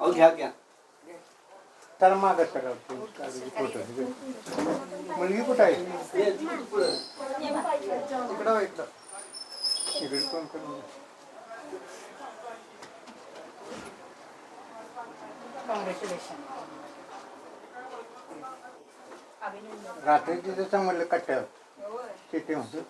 अहो घ्या घ्या. तर माग सगळं मुलगी कुठं आहे? इकडं हो, इकडं. इकडे रात्री तिथं कट्ट्यावर. किती म्हणतो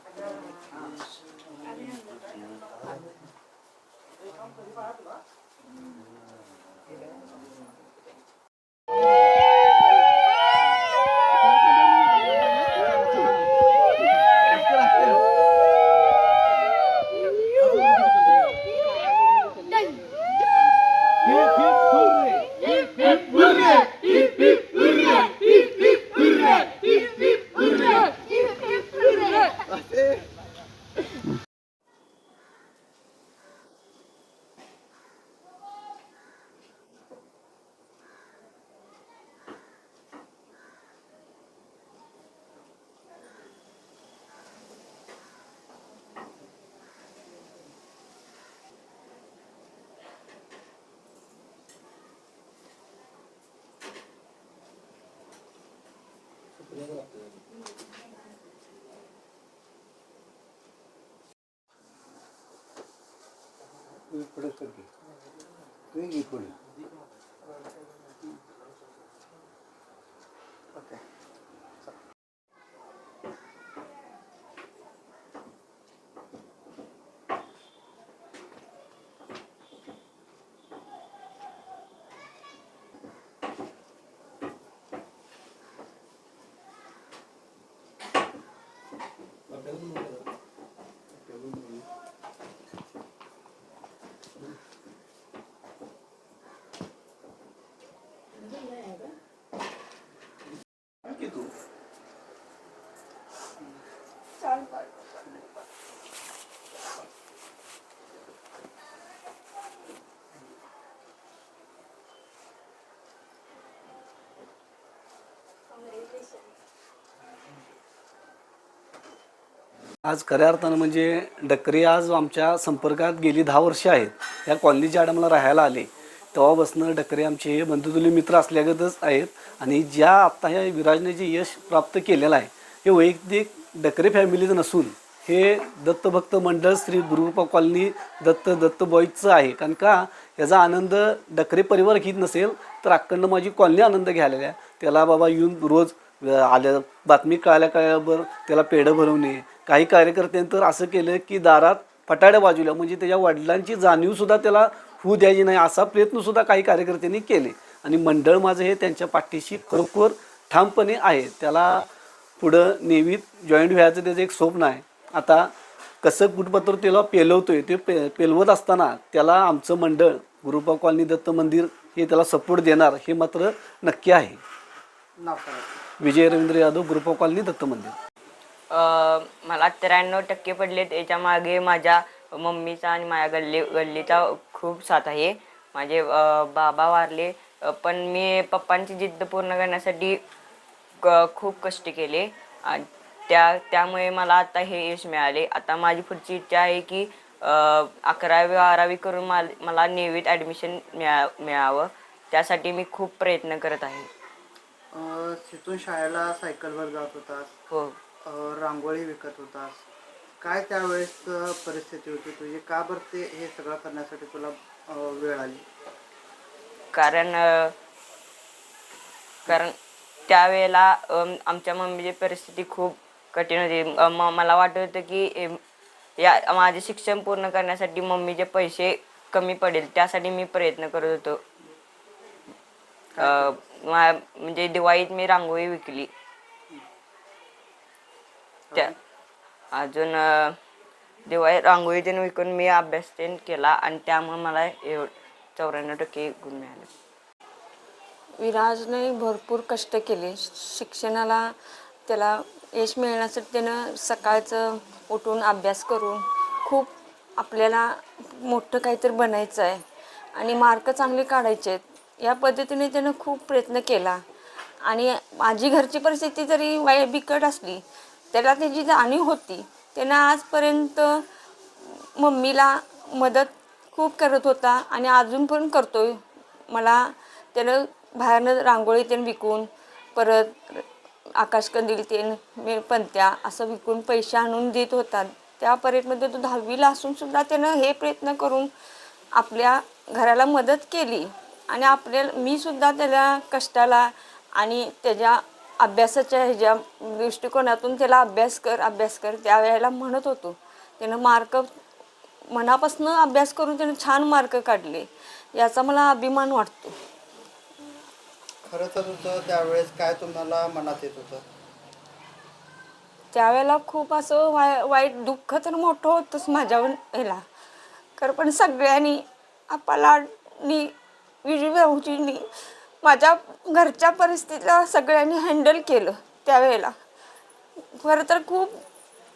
तू पुढे सर आज खऱ्या अर्थानं म्हणजे डकरे आज आमच्या संपर्कात गेली दहा वर्ष आहेत. या कॉलनीच्या आडमला राहायला आले. तेव्हापासनं डकरे आमचे हे बंधुतुल्य मित्र असल्यागतच आहेत आणि ज्या आत्ता ह्या विराजने जे यश प्राप्त केलेलं आहे हे वैयक्तिक डकरे फॅमिलीचं नसून हे दत्तभक्त मंडळ श्री गुरुपा कॉलनी दत्त दत्त बॉईजचं आहे. कारण का याचा आनंद डकरे परिवार घेत नसेल तर अखंड माझी कॉलनी आनंद घ्यायला आहे त्याला बाबा येऊन रोज आल्या बातमी कळाल्या कळल्यावर त्याला पेढं भरवणे काही कार्यकर्त्यांनी तर असं केलं की दारात फटाड्या बाजूला म्हणजे त्याच्या वडिलांची जाणीवसुद्धा त्याला होऊ द्यायची नाही असा प्रयत्नसुद्धा काही कार्यकर्त्यांनी केले. आणि मंडळ माझं हे त्यांच्या पाठीशी खरोखर ठामपणे आहे. त्याला पुढं नेहमीत जॉईंट व्हायचं त्याचं एक स्वप्न आहे. आता कसं कुटपत्र त्याला पेलवतोय ते पे पेलवत असताना त्याला आमचं मंडळ गुरुपा कॉलनी दत्त मंदिर हे त्याला सपोर्ट देणार हे मात्र नक्की आहे. विजय रवींद्र यादव गुरुपा कॉलनी दत्त मंदिर. मला त्र्याण्णव टक्के पडले त्याच्यामागे माझ्या मम्मीचा आणि माझ्या गल्ली गल्लीचा खूप साथ आहे. माझे बाबा वारले. पण मी पप्पांची जिद्द पूर्ण करण्यासाठी क खूप कष्ट केले. आणि त्या त्यामुळे मला आता हे यश मिळाले. आता माझी पुढची इच्छा आहे की अकरावी बारावी करून माल मला नेवीत ॲडमिशन मिळा मिळावं. त्यासाठी मी खूप प्रयत्न करत आहे. तिथून शाळेला सायकलवर जात होतास. हो. रांगोळी विकत होतास काय त्यावेळेस परिस्थिती होती तुझी? का बरं ते हे सगळं करण्यासाठी तुला वेळ आली? कारण कारण त्यावेळेला आमच्या मम्मीची परिस्थिती खूप कठीण होती. म- मला वाटत होतं की या माझे शिक्षण पूर्ण करण्यासाठी मम्मीचे पैसे कमी पडेल. त्यासाठी मी प्रयत्न करत होतो. म्हणजे दिवाळीत मी रांगोळी विकली. त्या. अजून दिवाळी रांगोळी त्यानं विकून मी अभ्यास तेन केला आणि त्यामुळे मला एव चौऱ्याण्णव टक्के गुण मिळाले. विराजने भरपूर कष्ट केले. शिक्षणाला त्याला यश मिळण्यासाठी त्यानं सकाळचं उठून अभ्यास करून खूप आपल्याला मोठं काहीतरी बनायचं आहे आणि मार्क चांगले काढायचे आहेत. या पद्धतीने त्यानं खूप प्रयत्न केला. आणि माझी घरची परिस्थिती जरी वाय बिकट असली त्याला त्याची जाणीव होती त्यानं आजपर्यंत मम्मीला मदत खूप करत होता आणि अजून पण करतो आहे मला त्यानं बाहेरनं रांगोळी त्यानं विकून परत आकाशकंदील तेन मी पंत्या असं विकून पैसे आणून देत होता. त्या परेडमध्ये तो दहावीला असूनसुद्धा त्यानं हे प्रयत्न करून आपल्या घराला मदत केली. आणि आपल्या मी सुद्धा त्याला कष्टाला आणि त्याच्या अभ्यासाच्या ह्याच्या दृष्टिकोनातून त्याला अभ्यास कर अभ्यास कर. त्यावेळेला म्हणत होतो. त्यानं मार्क मनापासून अभ्यास करून त्यानं छान मार्क काढले. याचा मला अभिमान वाटतो. खरं तर त्यावेळेस काय तुम्हाला मनात येत होतं? त्यावेळेला खूप असं वाय वाईट दुःख तर मोठं होतंच माझ्यावर ह्याला. खरं पण सगळ्यांनी आपालानी विजू भाऊजींनी माझ्या घरच्या परिस्थितीला सगळ्यांनी हँडल केलं त्यावेळेला. खरं तर खूप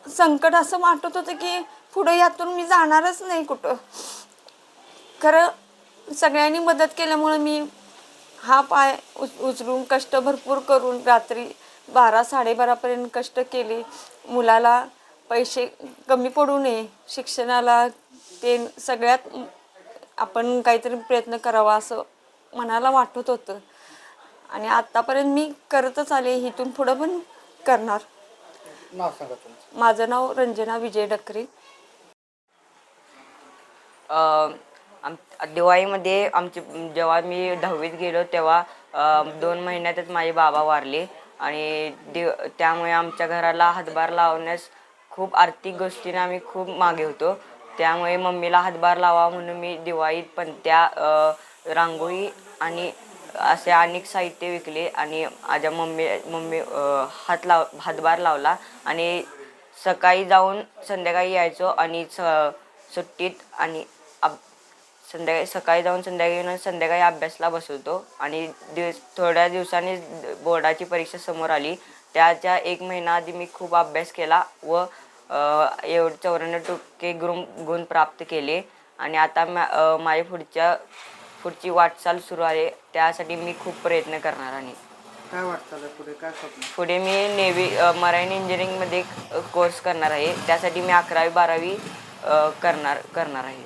संकट असं वाटत होतं की पुढे यातून मी जाणारच नाही कुठं. खरं सगळ्यांनी मदत केल्यामुळे मी हा पाय उच उचलून कष्ट भरपूर करून रात्री बारा साडेबारापर्यंत कष्ट केले. मुलाला पैसे कमी पडू नये शिक्षणाला ते सगळ्यात आपण काहीतरी प्रयत्न करावा असं मनाला वाटत होतं. आणि आत्तापर्यंत मी करतच आले इथून पुढं पण करणार. नाव सांगा तुमचं. माझं नाव रंजना विजय डकरे. अ, आम दिवाळीमध्ये आमचे जेव्हा मी दहावीत गेलो तेव्हा अ, दोन महिन्यातच माझे बाबा वारले. आणि दिव त्यामुळे आमच्या घराला हातभार लावण्यास खूप आर्थिक गोष्टीने आम्ही खूप मागे होतो. त्यामुळे मम्मीला हातभार लावा म्हणून मी दिवाळीत पंत्या अ, रांगोळी आणि असे अनेक साहित्य विकले आणि माझ्या मम्मी मम्मी हात लाव हातभार लावला आणि सकाळी जाऊन संध्याकाळी यायचो आणि स सुट्टीत आणि अब संध्याकाळी सकाळी जाऊन संध्याकाळी येऊन संध्याकाळी अभ्यासला बसवतो आणि दिवस थोड्या दिवसांनी बोर्डाची परीक्षा समोर आली. त्याच्या एक महिना आधी मी खूप अभ्यास केला व एवढे चौऱ्याण्णव टक्के गुण गुण प्राप्त केले आणि आता मा माझ्या पुढच्या पुढची वाटचाल सुरू आहे. त्यासाठी मी खूप प्रयत्न करणार आहे काय वाटतं पुढे? काय स्वप्न? पुढे मी नेव्ही मराईन इंजिनिअरिंगमध्ये कोर्स करणार आहे. त्यासाठी मी अकरावी बारावी करणार करणार आहे.